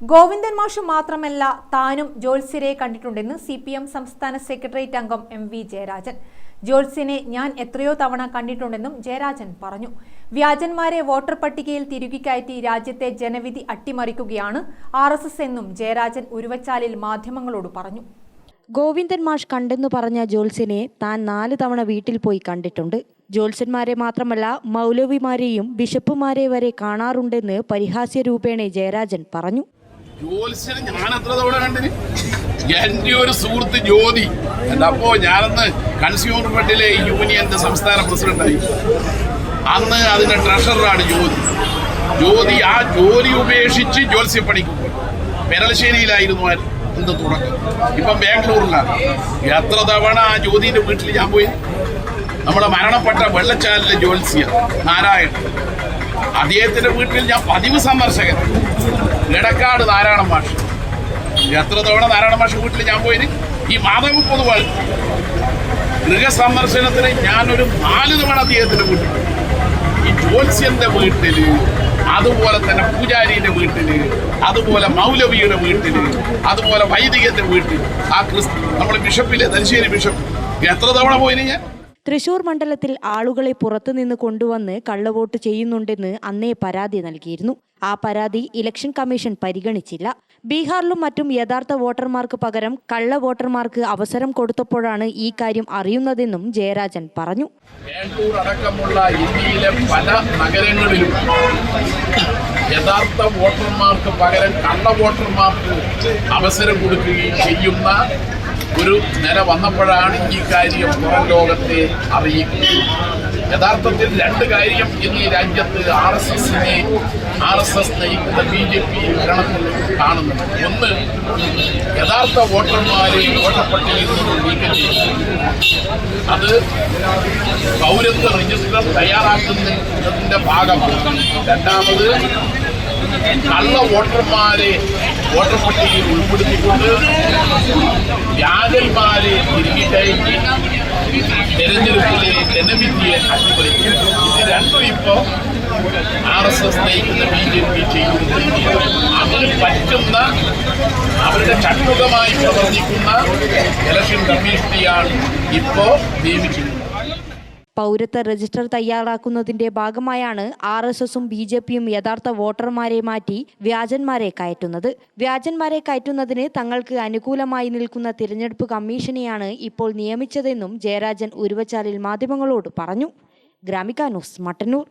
ഗോവിന്ദൻ മാഷ് മാത്രമല്ല താനും ജോത്സ്യരെ കണ്ടിട്ടുണ്ടെന്ന് സി പി എം സംസ്ഥാന സെക്രട്ടേറിയറ്റ് അംഗം എം വി ജയരാജൻ. ജോത്സ്യനെ ഞാൻ എത്രയോ തവണ കണ്ടിട്ടുണ്ടെന്നും ജയരാജൻ പറഞ്ഞു. വ്യാജന്മാരെ വോട്ടർ പട്ടികയിൽ തിരുകിക്കയറ്റി രാജ്യത്തെ ജനവിധി അട്ടിമറിക്കുകയാണ് ആർ എന്നും ജയരാജൻ ഉരുവച്ചാലിൽ മാധ്യമങ്ങളോട് പറഞ്ഞു. ഗോവിന്ദൻ മാഷ് കണ്ടെന്നു പറഞ്ഞ ജോത്സ്യനെ താൻ നാല് തവണ വീട്ടിൽ പോയി കണ്ടിട്ടുണ്ട്. ജോത്സ്യന്മാരെ മാത്രമല്ല മൗലവിമാരെയും ബിഷപ്പുമാരെ വരെ കാണാറുണ്ടെന്ന് പരിഹാസ്യ രൂപേണ ജയരാജൻ പറഞ്ഞു. ജോത്സ്യന് ഞാൻ എത്ര തവണ കണ്ടിന്? എന്റെ ഒരു സുഹൃത്ത് ജ്യോതി. എന്റെ അപ്പോ ഞാനന്ന് കൺസ്യൂമർ ഫെഡിലെ യൂണിയന്റെ സംസ്ഥാന പ്രസിഡന്റായി അന്ന് അതിന്റെ ട്രഷററാണ് ജ്യോതി. ജ്യോതി ആ ജോലി ഉപേക്ഷിച്ച് ജ്യോത്സ്യം പണിക്കും പെരളശ്ശേരിയിലായിരുന്നു ആ ഇന്ന് തുടക്കം. ഇപ്പം ബാംഗ്ലൂരിലാണ്. എത്ര തവണ ആ ജ്യോതിന്റെ വീട്ടിൽ ഞാൻ പോയി? നമ്മുടെ മരണപ്പെട്ട വെള്ളച്ചാലിലെ ജ്യോത്സ്യ നാരായണൻ. അദ്ദേഹത്തിന്റെ വീട്ടിൽ ഞാൻ പതിവ് സന്ദർശകൻ. ഇടക്കാട് നാരായണ മാഷ്. എത്ര തവണ നാരായണ മാഷ് വീട്ടിൽ ഞാൻ പോയിന് ഈ മാധവ് പൊതുവാൾ. ഗൃഹസന്ദർശനത്തിന് ഞാനൊരു നാല് തവണ അദ്ദേഹത്തിന്റെ വീട്ടിൽ ഈ ജ്യോത്സ്യന്റെ വീട്ടിൽ അതുപോലെ തന്നെ പൂജാരിയുടെ വീട്ടിൽ അതുപോലെ മൗലവിയുടെ വീട്ടിൽ അതുപോലെ വൈദികന്റെ വീട്ടിൽ ആ ക്രിസ്തു നമ്മുടെ ബിഷപ്പിലെ തലശ്ശേരി ബിഷപ്പ്. എത്ര തവണ പോയിന് ഞാൻ? തൃശൂർ മണ്ഡലത്തിൽ ആളുകളെ പുറത്തുനിന്ന് കൊണ്ടുവന്ന് കള്ളവോട്ട് ചെയ്യുന്നുണ്ടെന്ന് അന്നേ പരാതി നൽകിയിരുന്നു. ആ പരാതി ഇലക്ഷൻ കമ്മീഷൻ പരിഗണിച്ചില്ല. ബീഹാറിലും മറ്റും യഥാർത്ഥ വോട്ടർമാർക്ക് പകരം കള്ള വോട്ടർമാർക്ക് അവസരം കൊടുത്തപ്പോഴാണ് ഈ കാര്യം അറിയുന്നതെന്നും ജയരാജൻ പറഞ്ഞു. അടക്കമുള്ള ഇന്ത്യയിലെ പല നഗരങ്ങളിലും യഥാർത്ഥ വോട്ടർമാർക്ക് പകരം കള്ള വോട്ടർമാർക്ക് അവസരം കൊടുക്കുകയും ചെയ്യുന്ന ഒരു നില വന്നപ്പോഴാണ് ഈ കാര്യം പുറം ലോകത്തെ അറിയിക്കുന്നത്. യഥാർത്ഥത്തിൽ രണ്ട് കാര്യം ഇന്ന് ഈ രാജ്യത്ത് ആർ എസ് എസിനെ ആർ എസ് എസ് നയിക്കുന്ന ബി ജെ പി ഭരണത്തിൽ കാണുന്നുണ്ട് ഒന്ന് യഥാർത്ഥ വോട്ടർമാരെ വോട്ടപ്പട്ടികയിൽ നിന്ന് നീക്കം ചെയ്യും അത് പൗരത്വ രജിസ്റ്റർ തയ്യാറാക്കുന്നതിന്റെ ഭാഗമാണ്. രണ്ടാമത് കള്ള വോട്ടർമാരെ വോട്ടർ പട്ടികയിൽ ഉൾപ്പെടുത്തിക്കൊണ്ട് കയറ്റി തെരഞ്ഞെടുപ്പിലെ ജനവിധിയെ അട്ടിമറിക്കും ഇത് രണ്ടും ഇപ്പോൾ ആർ എസ് എസ് നയിക്കുന്ന ബി ജെ പി ചെയ്യുന്ന. അതിന് പറ്റുന്ന അവരുടെ ചട്ടുകമായി പ്രവർത്തിക്കുന്ന ഇലക്ഷൻ കമ്മീഷനെയാണ് ഇപ്പോൾ നിയമിച്ചിട്ടുള്ളത് പൗരത്വ രജിസ്റ്റർ തയ്യാറാക്കുന്നതിന്റെ ഭാഗമായാണ് ആർ എസ് എസും ബി ജെ പിയും യഥാർത്ഥ വോട്ടർമാരെ മാറ്റി വ്യാജന്മാരെ കയറ്റുന്നത്. വ്യാജന്മാരെ കയറ്റുന്നതിന് തങ്ങൾക്ക് അനുകൂലമായി നിൽക്കുന്ന തിരഞ്ഞെടുപ്പ് കമ്മീഷനെയാണ് ഇപ്പോൾ നിയമിച്ചതെന്നും ജയരാജൻ ഉരുവച്ചാലിൽ മാധ്യമങ്ങളോട് പറഞ്ഞു. ഗ്രാമിക ന്യൂസ് മട്ടന്നൂർ.